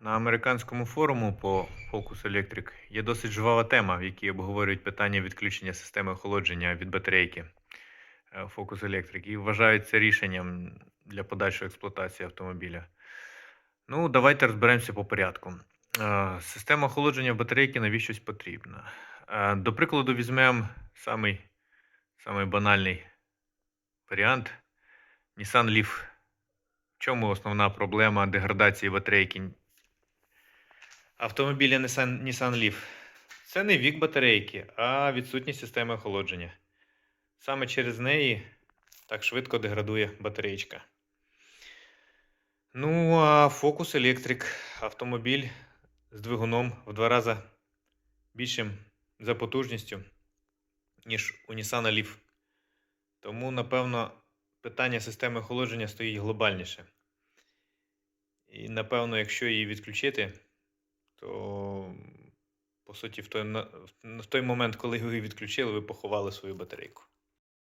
На американському форуму по Focus Electric є досить жвава тема, в якій обговорюють питання відключення системи охолодження від батарейки е, Focus Electric і вважають це рішенням для подальшої експлуатації автомобіля. Ну, давайте розберемося по порядку. Е, Система охолодження батарейки навіщось потрібна. Е, До прикладу, візьмемо самий, самий банальний варіант Nissan Leaf. В чому основна проблема деградації батарейки автомобіля Nissan, Nissan Leaf? Це не вік батарейки, а відсутність системи охолодження. Саме через неї так швидко деградує батареєчка. Ну, а Focus Electric автомобіль з двигуном в два рази більшим за потужністю, ніж у Nissan Leaf. Тому, напевно, питання системи охолодження стоїть глобальніше. І, напевно, якщо її відключити, то по суті, в той, в той момент, коли ви відключили, ви поховали свою батарейку.